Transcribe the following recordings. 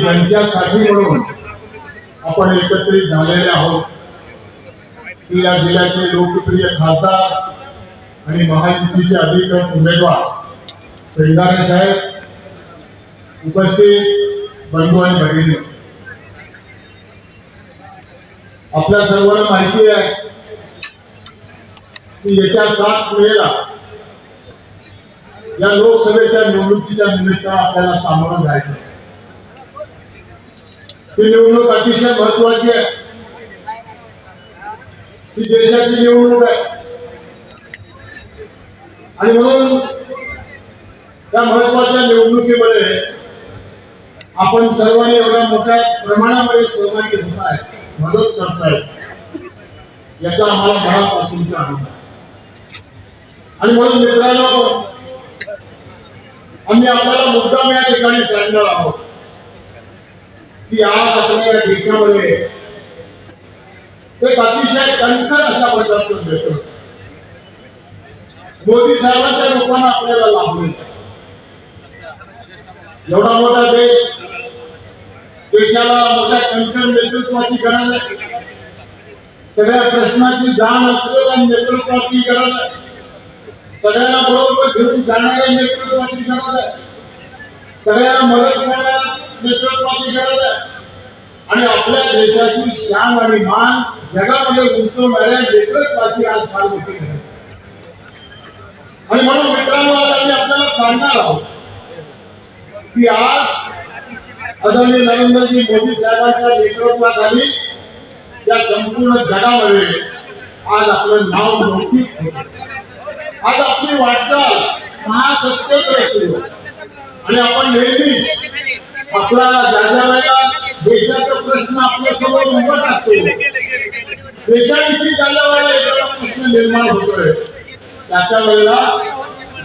त्यांच्यासाठी म्हणून आपण एकत्रित झालेले आहोत. की या जिल्ह्याचे लोकप्रिय खासदार आणि महायुतीचे अधिकृत उमेदवार शेंगारे साहेब उपस्थित बंधू आणि भगिनी. आपल्या सर्वांना माहिती आहे की येत्या सात मेला या लोकसभेच्या निवडणुकीच्या निमित्तानं आपल्याला सामोरं जायचं ही निवडणूक अतिशय महत्वाची आहे. ही देशाची निवडणूक आहे. आणि म्हणून त्या महत्त्वाच्या निवडणुकीमध्ये आपण सर्वांनी एवढ्या मोठ्या प्रमाणामध्ये सहभागी होत आहे मदत करताय याचा आम्हाला मनापासूनचा आनंद आहे. आणि म्हणून मित्रांनो आम्ही आपल्याला मुद्दाम या ठिकाणी सांगणार आहोत. की आज आपल्या या देशामध्ये एक अतिशय कणखर अशा प्रकारचं भेटत मोदी साहेबांच्या रूपानं आपल्याला लाभले. एवढा मोठा देश देशाला मोठ्या कणखर नेतृत्वाची गरज आहे. सगळ्या प्रश्नाची जाण असलेल्या नेतृत्वाची गरज आहे. सगळ्यांना बरोबर घेऊन जाणाऱ्या नेतृत्वाची गरज आहे. सगळ्यांना मदत करणाऱ्या नेतृत्वाची गरज आहे. आणि आपल्या देशाची शान आणि मान जगामध्ये उंचवणाऱ्या नेतृत्वाची आज फार मोठी गरज आहे. आणि म्हणून मित्रांनो आज आम्ही आपल्याला सांगणार आहोत की आज आदरणीय नरेंद्रजी मोदी साहेबांच्या नेतृत्वाखाली या संपूर्ण जगामध्ये आज आपलं नाव नोटीस आज आपली वाटचाल महासत्तेकडे सुरू आणि आपण नेहमी आपला ज्या वेळेला देशाचा प्रश्न आपल्यासमोर उभा टाकतो देशाविषयी ज्या वेळेला एखादा प्रश्न निर्माण होतोय. त्याच्या वेळेला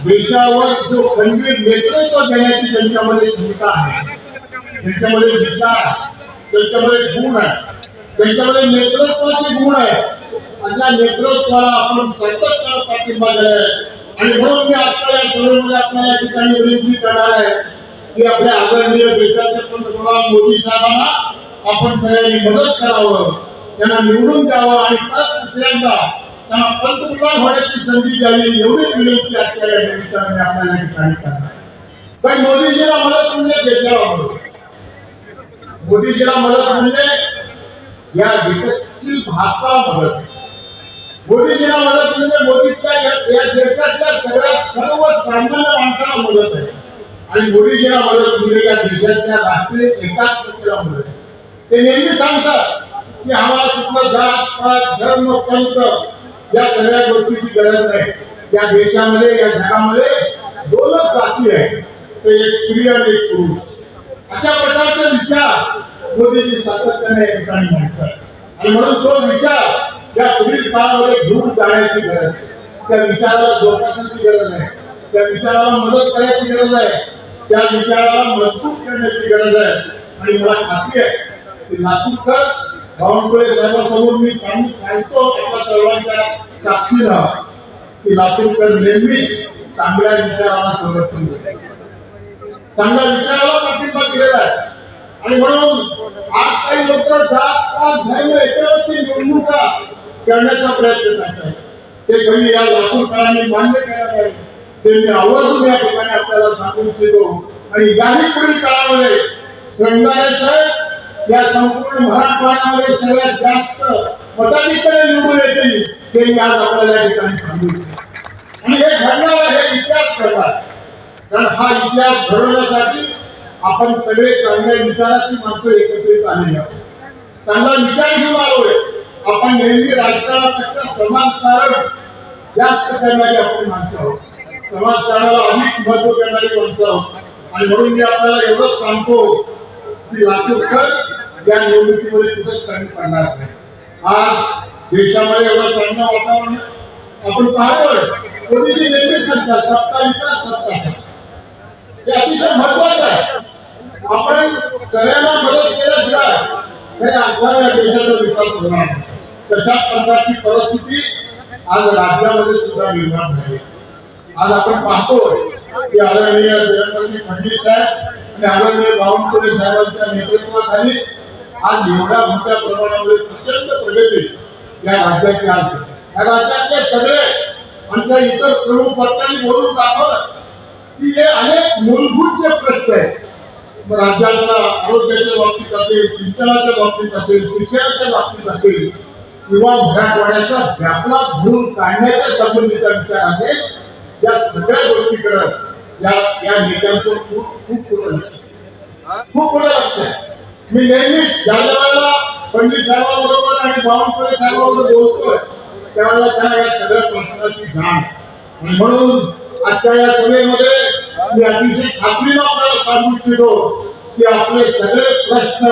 देशावर जो खंबीर नेतृत्व देण्याची त्यांच्यामध्ये क्षमता आहे. त्यांच्यामध्ये विचार त्यांच्यामध्ये गुण आहे. त्यांच्यामध्ये नेतृत्वाचे गुण आहे. अशा नेतृत्वाला आपण सतत पाठिंबा दिलाय आणि म्हणून मी आता या सभेमध्ये आपल्याला या ठिकाणी विनंती करणार आहे. की आपल्या आदरणीय देशाचे पंतप्रधान मोदी साहेबांना आपण सगळ्यांनी मदत करावं त्यांना निवडून द्यावं आणि परत दुसऱ्यांदा त्यांना पंतप्रधान होण्याची संधी द्यावी एवढी विनंती आजच्या या निमित्ताने आपल्याला या ठिकाणी करणार पण मोदीजीला मदत म्हणजे देशाला मोदीजीला मदत म्हणजे या विकसित भारताला मदत. मोदीजीला मदत म्हणजे मोदीच्या या या देशातल्या सगळ्या सर्व सामान्य माणसाला मदत आहे. आणि मोदीजीला मदत म्हणजे या देशाच्या राष्ट्रीय एकात्मतेला मदत ते नेहमी सांगतात की आम्हाला कुठलं जात पात धर्म पंथ या सगळ्या गोष्टीची गरज नाही. या देशामध्ये या जगामध्ये दोनच जाती आहेत. ते एक स्त्री आणि एक पुरुष. अशा प्रकारचे विचार मोदीजी सातत्याने या ठिकाणी मांडतात आणि म्हणून तो विचार या पुढील काळामध्ये दूर जाण्याची गरज त्या विचाराला जोपासण्याची गरज आहे. त्या विचाराला मदत करण्याची गरज आहे. त्या विचाराला मजबूत करण्याची गरज आहे. आणि मला खात्री आहे की लातूरकर बावनकुळे साहेबांसमोर मी सांगू सांगतो आपल्या सर्वांच्या साक्षीला की लातूरकर नेहमीच चांगल्या विचाराला समर्थन देतात. चांगल्या विचाराला पाठिंबा दिलेला आहे. आणि म्हणून आज काही लोक जात पात धर्म याच्यावरती निवडणुका करण्याचा प्रयत्न करतात ते कधी या लातूरकरांनी मान्य केला पाहिजे ते मी आवर्जून या ठिकाणी आपल्याला सांगून इच्छितो आणि याही पुढील काळामध्ये श्रंगारे साहेब या संपूर्ण मराठवाड्यामध्ये सगळ्यात जास्त मताधिकारी निवडून येतील ते मी आज आपल्याला या ठिकाणी सांगू आणि हे घडणार हे इतिहास करणार कारण हा इतिहास घडवण्यासाठी आपण सगळे चांगल्या विचाराची माणसं एकत्रित आलेली आहोत. चांगला विचार घेऊन आलोय. आपण नेहमी राजकारणापेक्षा समाजकारण जास्त करणारी आपण माणसं आहोत. समाजकारणाला अधिक महत्त्व देणारी माणसं आहोत आणि म्हणून मी आपल्याला एवढंच सांगतो की लातूरकर या निवडणुकीमध्ये कुठंच कमी पडणार नाही. आज देशामध्ये एवढं चांगलं वातावरण आपण पाहतोय मोदीजी नेहमी सांगतात सत्ता विकास सत्ता सत्ता. हे अतिशय महत्वाचं आहे. आपण सगळ्यांना मदत केल्याशिवाय हे आपल्याला या देशाचा विकास होणार नाही. तशाच प्रकारची परिस्थिती आज राज्यामध्ये सुद्धा निर्माण झाली आज आपण पाहतो की आदरणीय देवेंद्रजी फडणवीस साहेब आणि आदरणीय बावनकुळे साहेबांच्या नेतृत्वाखाली आज एवढ्या मोठ्या प्रमाणामध्ये प्रचंड प्रगती या राज्याची आहे. या राज्यातले सगळे आमच्या इतर प्रमुख पक्षांनी बोलून दाखवत की हे अनेक मूलभूत जे प्रश्न आहेत मग राज्यातला आरोग्याच्या बाबतीत असेल सिंचनाच्या बाबतीत असेल शिक्षणाच्या बाबतीत असेल किंवा मराठवाड्याचा व्यापला भरून काढण्याच्या संबंधीचा विचार आहे या सगळ्या गोष्टीकडे या या नेत्यांचं खूप खूप मोठं लक्ष. खूप मोठं लक्ष आहे मी नेहमी ज्या वेळेला पंडित साहेबांबरोबर आणि बावनकुळे साहेबांबरोबर बोलतोय त्यावेळेला त्यांना या सगळ्या प्रश्नाची जाण. आणि म्हणून आजच्या या सभेमध्ये मी अतिशय खात्रीनं आपल्याला सांगू इच्छितो की आपले सगळे प्रश्न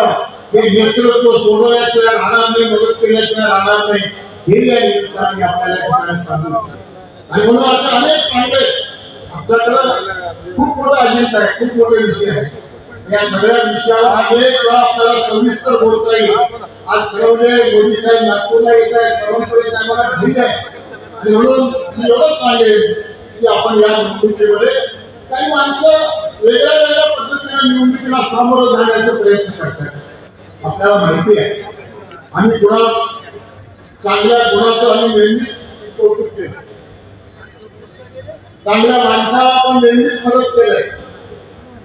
हे नेतृत्व सोडवल्याशिवाय राहणार नाही मदत केल्याशिवाय राहणार नाही हे या निमित्ताने आपल्याला सांगू इच्छितो. आणि म्हणून असे अनेक पांडे आपल्याकडं खूप मोठा अजिंठा आहे खूप मोठे विषय आहे या सगळ्या विषयावर अनेक वेळा आपल्याला सविस्तर बोलता येईल. आज ठरवले मोदी साहेब नागपूरला येत आहेत बावनकुळे साहेबांना घरी आहे आणि म्हणून मी एवढंच सांगेन की आपण या निवडणुकीमध्ये काही माणसं वेगळ्या वेगळ्या पद्धतीने निवडणुकीला सामोरं जाण्याचा प्रयत्न करतात. आपल्याला माहिती आहे. आम्ही कुणा चांगल्या गुणाचं आम्ही नेहमीच कौतुक केलं. चांगल्या माणसाला आपण नेहमीच मदत केलंय.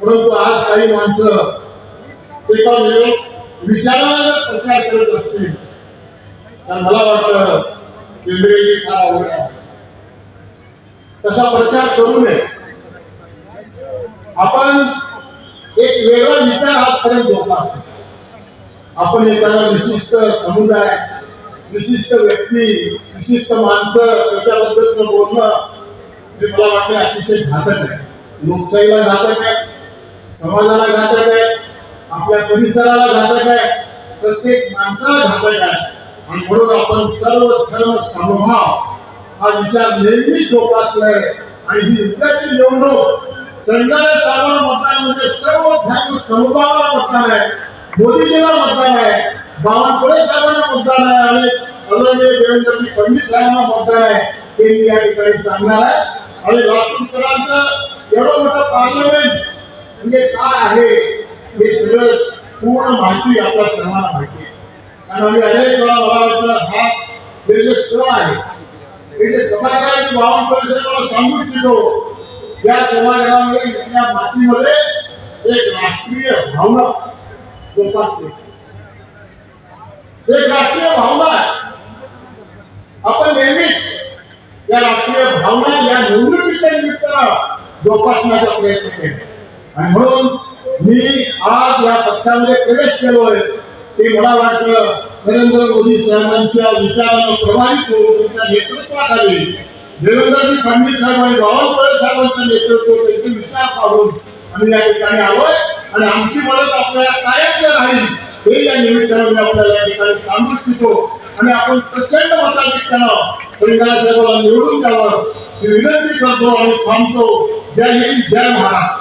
परंतु आज काही माणसं एका विचाराला जर प्रचार करत असतील तर मला वाटतं केंद्रीय फार आवड आहे. तसा प्रचार करू नये. आपण एक वेगळा विचार आजपर्यंत जोपास आपण एखादा विशिष्ट समुदाय विशिष्ट व्यक्ती विशिष्ट माणसं त्याच्याबद्दलचं बोलणं हे मला अतिशय घातक आहे लोकशाहीला घातक आहे समाजाला घातक आहे आपल्या परिसराला घातक आहे प्रत्येक माणसाला घातक आहे आणि म्हणून आपण सर्व धर्म समभाव हा विचार नेहमी जोपासलाय आणि ही उद्याची निवडणूक संघाला साधारण मतदान सर्व धर्म समभावाला मतदान आहे मोदीजीला मतदान आहे बावनकुळे साहेबांना मतदान आहे आणि देवेंद्रजी फडणवीस साहेबांना मतदान आहे हे मी या ठिकाणी सांगणार आहे आणि लातूरकरांचं एवढं मोठं पार्लमेंट म्हणजे काय आहे हे सगळं पूर्ण माहिती आपल्या सर्वांना माहिती आहे. कारण आम्ही अनेक वेळा मला वाटलं हा हे जे स्थळ आहे हे जे सभागृहाची बावनकुळे साहेबांना सांगू इच्छितो या समाजामध्ये इथल्या मातीमध्ये एक राष्ट्रीय भावना जोपासते एक राष्ट्रीय भावना. आपण नेहमीच या राष्ट्रीय भावना या निवडणुकीच्या निमित्तानं जोपासण्याचा प्रयत्न केला. आणि म्हणून मी आज या पक्षामध्ये प्रवेश केलोय ते मला वाटतं नरेंद्र मोदी साहेबांच्या विचारानं प्रभावित होऊन त्यांच्या नेतृत्वाखाली देवेंद्रजी फडणवीस साहेब आणि बावनकुळे साहेबांचं नेतृत्व त्यांचे विचार पाहून आम्ही या ठिकाणी आलोय. आणि आमची मदत आपल्याला कायम राहील हे या निमित्तानं मी आपल्याला या ठिकाणी सांगू इच्छितो. आणि आपण प्रचंड मताधिक्यानं परिणाम साहेबांना निवडून द्यावं. ही विनंती करतो आणि थांबतो. जय हिंद जय महाराष्ट्र.